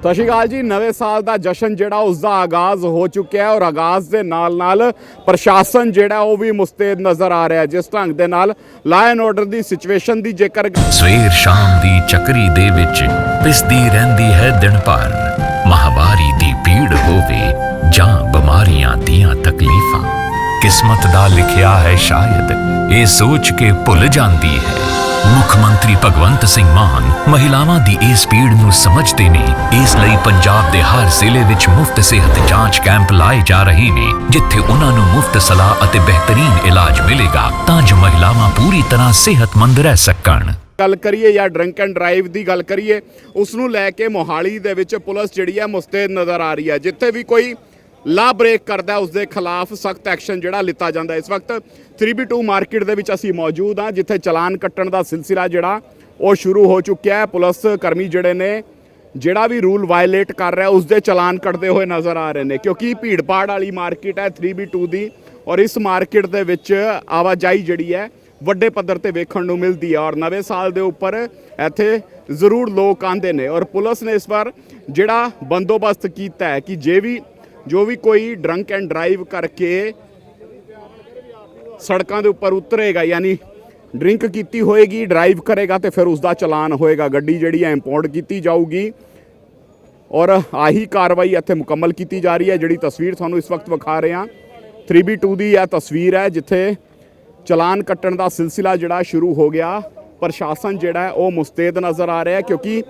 ਸਤਿ ਸ਼੍ਰੀ ਅਕਾਲ ਜੀ, ਨਵੇਂ ਸਾਲ ਦਾ ਜਸ਼ਨ ਜਿਹੜਾ, ਉਸ ਦਾ ਆਗਾਜ਼ ਹੋ ਚੁੱਕਿਆ ਹੈ ਔਰ ਆਗਾਜ਼ ਦੇ ਨਾਲ ਨਾਲ ਪ੍ਰਸ਼ਾਸਨ ਜਿਹੜਾ, ਉਹ ਵੀ ਮੁਸਤੈਦ ਨਜ਼ਰ ਆ ਰਿਹਾ ਜਿਸ ਢੰਗ ਦੇ ਨਾਲ ਲਾਅਨ ਆਰਡਰ ਦੀ ਸਿਚੁਏਸ਼ਨ ਦੀ ਜੇਕਰ ਸਵੇਰ ਸ਼ਾਮ ਦੀ ਚੱਕਰੀ ਦੇ ਵਿੱਚ ਪਿਸਦੀ ਰਹਿੰਦੀ ਹੈ ਦਿਨ ਭਰ। ਮਹਾਵਾਰੀ ਦੀ ਪੀੜ ਹੋਵੇ ਜਾਂ ਬਿਮਾਰੀਆਂ ਦੀਆਂ ਤਕਲੀਫਾਂ। ਕਿਸਮਤ ਦਾ ਲਿਖਿਆ ਹੈ ਸ਼ਾਇਦ, ਇਹ ਸੋਚ ਕੇ ਭੁੱਲ ਜਾਂਦੀ ਹੈ। ਮੁੱਖ ਮੰਤਰੀ ਭਗਵੰਤ ਸਿੰਘ ਮਾਨ ਮਹਿਲਾਵਾਂ ਦੀ ਇਸ ਪੀੜ ਨੂੰ ਸਮਝਦੇ ਨੇ। ਇਸ ਲਈ ਪੰਜਾਬ ਦੇ ਹਰ ਜ਼ਿਲ੍ਹੇ ਵਿੱਚ ਮੁਫਤ ਸਿਹਤ ਜਾਂਚ ਕੈਂਪ ਲਾਏ ਜਾ ਰਹੇ ਨੇ, ਜਿੱਥੇ ਉਹਨਾਂ ਨੂੰ ਮੁਫਤ ਸਲਾਹ ਅਤੇ ਬਿਹਤਰੀਨ ਇਲਾਜ ਮਿਲੇਗਾ, ਤਾਂ ਜੋ ਮਹਿਲਾਵਾਂ ਪੂਰੀ ਤਰ੍ਹਾਂ ਸਿਹਤਮੰਦ ਰਹਿ ਸਕਣ। ਗੱਲ ਕਰੀਏ ਜਾਂ ਡਰੰਕ ਐਂਡ ਡਰਾਈਵ ਦੀ ਗੱਲ ਕਰੀਏ ਉਸ ਨੂੰ ਲੈ ਕੇ ਮੋਹਾਲੀ ਦੇ ਵਿੱਚ ਪੁਲਿਸ ਜਿਹੜੀ ਹੈ ਮੁਸਤੈਦ ਨਜ਼ਰ ਆ ਰਹੀ ਹੈ ਜਿੱਥੇ ਵੀ ਕੋਈ ਲਾ ਬ੍ਰੇਕ ਕਰਦਾ ਉਸ ਦੇ ਖਿਲਾਫ ਸਖਤ ਐਕਸ਼ਨ ਜਿਹੜਾ ਲਿੱਤਾ ਜਾਂਦਾ ਇਸ ਵਕਤ 3B2 ਮਾਰਕੀਟ ਦੇ ਵਿੱਚ ਅਸੀਂ ਮੌਜੂਦ ਹਾਂ, ਜਿੱਥੇ ਚਲਾਨ ਕੱਟਣ ਦਾ ਸਿਲਸਿਲਾ ਜਿਹੜਾ ਉਹ ਸ਼ੁਰੂ ਹੋ ਚੁੱਕਿਆ ਹੈ। ਪੁਲਿਸ ਕਰਮੀ ਜਿਹੜੇ ਨੇ, ਜਿਹੜਾ ਵੀ ਰੂਲ ਵਾਇਲੇਟ ਕਰ ਰਿਹਾ ਉਸ ਦੇ ਚਲਾਨ ਕੱਟਦੇ ਹੋਏ ਨਜ਼ਰ ਆ ਰਹੇ ਨੇ, ਕਿਉਂਕਿ ਭੀੜਪਾੜ ਵਾਲੀ ਮਾਰਕੀਟ ਹੈ 3B2 ਦੀ, ਔਰ ਇਸ ਮਾਰਕੀਟ ਦੇ ਵਿੱਚ ਆਵਾਜਾਈ ਜਿਹੜੀ ਹੈ, ਵੱਡੇ ਪੱਧਰ ਤੇ ਵੇਖਣ ਨੂੰ ਮਿਲਦੀ ਹੈ, ਔਰ ਨਵੇਂ ਸਾਲ ਦੇ ਉੱਪਰ ਇੱਥੇ ਜ਼ਰੂਰ ਲੋਕ ਆਂਦੇ ਨੇ, ਔਰ ਪੁਲਿਸ ਨੇ ਇਸ ਵਾਰ ਜਿਹੜਾ ਬੰਦੋਬਸਤ ਕੀਤਾ ਹੈ ਕਿ ਜੇ ਵੀ ਜੋ ਵੀ ਕੋਈ ਡਰੰਕ ਐਂਡ ਡਰਾਈਵ ਕਰਕੇ ਸੜਕਾਂ ਦੇ ਉੱਪਰ ਉਤਰੇਗਾ, ਯਾਨੀ ਡਰਿੰਕ ਕੀਤੀ ਹੋਏਗੀ ਡਰਾਈਵ ਕਰੇਗਾ ਤੇ ਫਿਰ ਉਸ ਦਾ ਚਲਾਨ ਹੋਏਗਾ। ਗੱਡੀ ਜਿਹੜੀ ਹੈ ਇੰਪੋਰਟ ਕੀਤੀ ਜਾਊਗੀ ਔਰ ਆਹੀ ਕਾਰਵਾਈ ਇੱਥੇ ਮੁਕੰਮਲ ਕੀਤੀ ਜਾ ਰਹੀ ਹੈ, ਜਿਹੜੀ ਤਸਵੀਰ ਤੁਹਾਨੂੰ ਇਸ ਵਕਤ ਵਿਖਾ ਰਹੇ ਹਾਂ। 3B2 ਦੀ ਇਹ ਤਸਵੀਰ ਹੈ, ਜਿੱਥੇ ਚਲਾਨ ਕੱਟਣ ਦਾ ਸਿਲਸਿਲਾ ਜਿਹੜਾ ਸ਼ੁਰੂ ਹੋ ਗਿਆ। ਪ੍ਰਸ਼ਾਸਨ ਜਿਹੜਾ ਉਹ ਮੁਸਤੈਦ ਨਜ਼ਰ ਆ ਰਿਹਾ ਕਿਉਂਕਿ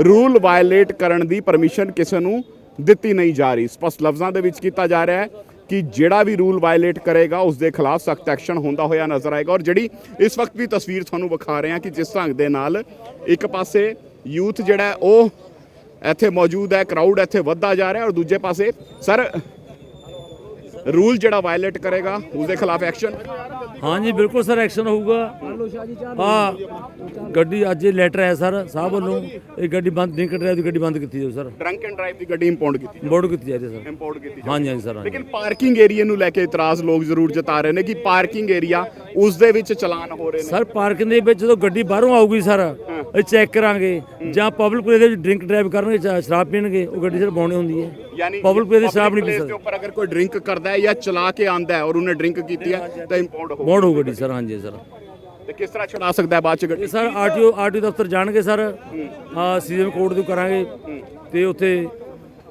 ਰੂਲ ਵਾਇਲੇਟ ਕਰਨ ਦੀ ਪਰਮਿਸ਼ਨ ਕਿਸੇ ਨੂੰ ਦਿੱਤੀ ਨਹੀਂ ਜਾ ਰਹੀ। ਸਪਸ਼ਟ ਲਫ਼ਜ਼ਾਂ ਦੇ ਵਿੱਚ ਕੀਤਾ ਜਾ ਰਿਹਾ ਹੈ ਕਿ ਜਿਹੜਾ ਵੀ ਰੂਲ ਵਾਇਲੇਟ ਕਰੇਗਾ, ਉਸ ਦੇ ਖਿਲਾਫ ਸਖਤ ਐਕਸ਼ਨ ਹੁੰਦਾ ਹੋਇਆ ਨਜ਼ਰ ਆਏਗਾ। ਔਰ ਜਿਹੜੀ ਇਸ ਵਕਤ ਵੀ ਤਸਵੀਰ ਤੁਹਾਨੂੰ ਵਿਖਾ ਰਹੇ ਹਾਂ ਕਿ ਜਿਸ ਢੰਗ ਦੇ ਨਾਲ ਇੱਕ ਪਾਸੇ ਯੂਥ ਜਿਹੜਾ ਉਹ ਇੱਥੇ ਮੌਜੂਦ ਹੈ ਕਰਾਊਡ ਇੱਥੇ ਵੱਧਦਾ ਜਾ ਰਿਹਾ ਔਰ ਦੂਜੇ ਪਾਸੇ ਸਰ ਰੂਲ ਜਿਹੜਾ ਵਾਇਲੇਟ ਕਰੇਗਾ, ਉਸ ਦੇ ਖਿਲਾਫ ਐਕਸ਼ਨ ਹਾਂਜੀ ਬਿਲਕੁਲ ਸਰ ਐਕਸ਼ਨ ਹੋਊਗਾ। ਹਾਂ ਗੱਡੀ ਅੱਜ ਇਹ ਲੈਟਰ ਆਇਆ ਸਰ ਸਾਹਿਬ ਵੱਲੋਂ। ਇਹ ਗੱਡੀ ਬੰਦ ਨਹੀਂ ਕੱਟ ਰਿਹਾ ਦੀ ਗੱਡੀ ਬੰਦ ਕੀਤੀ ਜਾਓ ਸਰ। ਡਰੰਕ ਐਂਡ ਡਰਾਈਵ ਦੀ ਗੱਡੀ ਇੰਪੋਰਟ ਕੀਤੀ ਬੋਰਡ ਕੀਤੀ ਜਾ ਰਹੀ ਸਰ। ਇੰਪੋਰਟ ਕੀਤੀ ਹਾਂਜੀ ਹਾਂਜੀ ਸਰ ਲੇਕਿਨ ਪਾਰਕਿੰਗ ਏਰੀਆ ਨੂੰ ਲੈ ਕੇ ਇਤਰਾਜ਼ ਲੋਕ ਜ਼ਰੂਰ ਜਤਾ ਰਹੇ ਨੇ ਕਿ ਪਾਰਕਿੰਗ ਏਰੀਆ ਉਸ ਦੇ ਵਿੱਚ ਚਲਾਨ ਹੋ ਰਹੇ ਨੇ। ਸਰ ਪਾਰਕਿੰਗ ਦੇ ਵਿੱਚ ਜਦੋਂ ਗੱਡੀ ਬਾਹਰੋਂ ਆਊਗੀ ਸਰ ਇਹ ਚੈੱਕ ਕਰਾਂਗੇ। ਜਾਂ ਪਬਲਿਕ ਪਲੇਸ ਦੇ ਵਿੱਚ ਡਰਿੰਕ ਡਰਾਈਵ ਕਰਨਗੇ ਜਾਂ ਸ਼ਰਾਬ ਪੀਣਗੇ ਉਹ ਗੱਡੀ ਸਰ ਬਾਉਣੀ ਹੁੰਦੀ ਹੈ। ਯਾਨੀ ਪਬਲਿਕ ਪਲੇਸ ਦੀ ਸ਼ਰਾਬ ਨਹੀਂ ਪੀ ਸਕਦਾ। ਉੱਪਰ ਅਗਰ ਕੋਈ ਡਰਿੰਕ ਕਰਦਾ ਹੈ ਜਾਂ ਚਲਾ ਕੇ ਆਂਦਾ ਹੈ ਔਰ ਉਹਨੇ ਡਰਿੰਕ ਕੀਤੀ ਹੈ ਤਾਂ ਇੰਪੋਰਟ ਹੋ ਬੌਂਡ ਹੋਊ ਗੱਡੀ ਸਰ ਹਾਂਜੀ ਸਰ। ਤੇ ਕਿਸ ਤਰ੍ਹਾਂ ਛੁਡਾ ਸਕਦਾ ਹੈ ਬਾਅਦ ਚ ਗੱਡੀ? ਸਰ ਆਰਟੀਓ ਆਰਟੀਓ ਦਫ਼ਤਰ ਜਾਣਗੇ ਸਰ। ਆ ਸੀਜ਼ਨ ਕੋਡ ਤੋਂ ਕਰਾਂਗੇ ਤੇ ਉੱਥੇ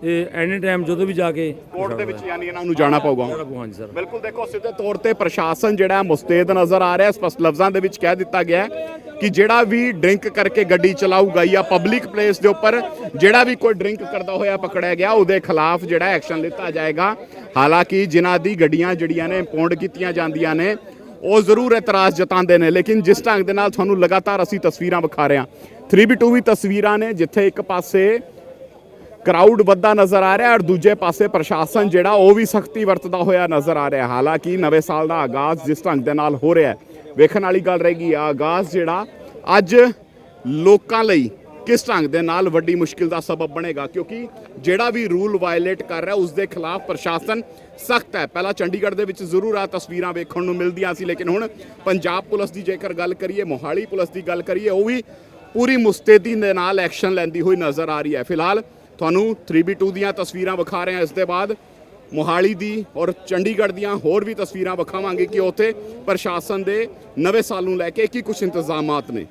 ਇਹ ਐਨੀ ਟਾਈਮ ਜਦੋਂ ਵੀ ਜਾ ਕੇ ਕੋਰਟ ਦੇ ਵਿੱਚ ਯਾਨੀ ਇਹਨਾਂ ਨੂੰ ਜਾਣਾ ਪਊਗਾ। ਹਾਂਜੀ ਸਰ ਬਿਲਕੁਲ ਦੇਖੋ ਸਿੱਧੇ ਤੌਰ ਤੇ ਪ੍ਰਸ਼ਾਸਨ ਜਿਹੜਾ ਮੁਸਤੈਦ ਨਜ਼ਰ ਆ ਰਿਹਾ। ਸਪਸ਼ਟ ਲਫ਼ਜ਼ਾਂ ਦੇ ਵਿੱਚ ਕਹਿ ਦਿੱਤਾ ਗਿਆ ਹੈ ਕਿ ਜਿਹੜਾ ਵੀ ਡਰਿੰਕ ਕਰਕੇ ਗੱਡੀ ਚਲਾਊਗਾ ਜਾਂ ਪਬਲਿਕ ਪਲੇਸ ਦੇ ਉੱਪਰ ਜਿਹੜਾ ਵੀ ਕੋਈ ਡਰਿੰਕ ਕਰਦਾ ਹੋਇਆ ਪਕੜਿਆ ਗਿਆ ਉਹਦੇ ਖਿਲਾਫ ਜਿਹੜਾ ਐਕਸ਼ਨ ਲਿੱਤਾ ਜਾਏਗਾ। ਹਾਲਾਂਕਿ ਜਿਨ੍ਹਾਂ ਦੀ ਗੱਡੀਆਂ ਜਿਹੜੀਆਂ ਨੇ ਇੰਪੋਰਟ ਕੀਤੀਆਂ ਜਾਂਦੀਆਂ ਨੇ ਉਹ ਜ਼ਰੂਰ ਇਤਰਾਜ਼ ਜਤਾਉਂਦੇ ਨੇ। ਲੇਕਿਨ ਜਿਸ ਢੰਗ ਦੇ ਨਾਲ ਤੁਹਾਨੂੰ ਲਗਾਤਾਰ ਅਸੀਂ ਤਸਵੀਰਾਂ ਵਿਖਾ ਰਹੇ ਹਾਂ। 3B2 ਵੀ ਤਸਵੀਰਾਂ ਨੇ ਜਿੱਥੇ ਇੱਕ ਪਾਸੇ ਕਰਾਊਡ ਵੱਧਦਾ ਨਜ਼ਰ ਆ ਰਿਹਾ ਔਰ ਦੂਜੇ ਪਾਸੇ ਪ੍ਰਸ਼ਾਸਨ ਜਿਹੜਾ ਉਹ ਵੀ ਸਖਤੀ ਵਰਤਦਾ ਹੋਇਆ ਨਜ਼ਰ ਆ ਰਿਹਾ ਹਾਲਾਂਕਿ ਨਵੇਂ ਸਾਲ ਦਾ ਆਗਾਜ਼ ਜਿਸ ਢੰਗ ਦੇ ਨਾਲ ਹੋ ਰਿਹਾ ਵੇਖਣ ਵਾਲੀ ਗੱਲ ਰਹੇਗੀ। ਆਗਾਜ਼ ਜਿਹੜਾ ਅੱਜ ਲੋਕਾਂ ਲਈ ਕਿਸ ਢੰਗ ਦੇ ਨਾਲ ਵੱਡੀ ਮੁਸ਼ਕਿਲ ਦਾ ਸਬਬ ਬਣੇਗਾ? ਕਿਉਂਕਿ ਜਿਹੜਾ ਵੀ ਰੂਲ ਵਾਇਲੇਟ ਕਰ ਰਿਹਾ ਉਸ ਦੇ ਖਿਲਾਫ ਪ੍ਰਸ਼ਾਸਨ ਸਖਤ ਹੈ। ਪਹਿਲਾਂ ਚੰਡੀਗੜ੍ਹ ਦੇ ਵਿੱਚ ਜ਼ਰੂਰ ਆ, ਤਸਵੀਰਾਂ ਵੇਖਣ ਨੂੰ ਮਿਲਦੀਆਂ ਸੀ, ਲੇਕਿਨ ਹੁਣ ਪੰਜਾਬ ਪੁਲਿਸ ਦੀ ਜੇਕਰ ਗੱਲ ਕਰੀਏ, ਮੋਹਾਲੀ ਪੁਲਿਸ ਦੀ ਗੱਲ ਕਰੀਏ, ਉਹ ਵੀ ਪੂਰੀ ਮੁਸਤੈਦੀ ਦੇ ਨਾਲ ਐਕਸ਼ਨ ਲੈਂਦੀ ਹੋਈ ਨਜ਼ਰ ਆ ਰਹੀ ਹੈ। ਫਿਲਹਾਲ ਤੁਹਾਨੂੰ 3B2 ਦੀਆਂ ਤਸਵੀਰਾਂ ਵਿਖਾ ਰਹੇ ਹਾਂ। ਇਸ ਦੇ ਬਾਅਦ ਮੋਹਾਲੀ ਦੀ ਔਰ ਚੰਡੀਗੜ੍ਹ ਦੀਆਂ ਹੋਰ ਵੀ ਤਸਵੀਰਾਂ ਵਿਖਾਵਾਂਗੇ ਕਿ ਉੱਥੇ ਪ੍ਰਸ਼ਾਸਨ ਦੇ ਨਵੇਂ ਸਾਲ ਨੂੰ ਲੈ ਕੇ ਕੀ ਕੁਝ ਇੰਤਜ਼ਾਮਾਤ ਨੇ।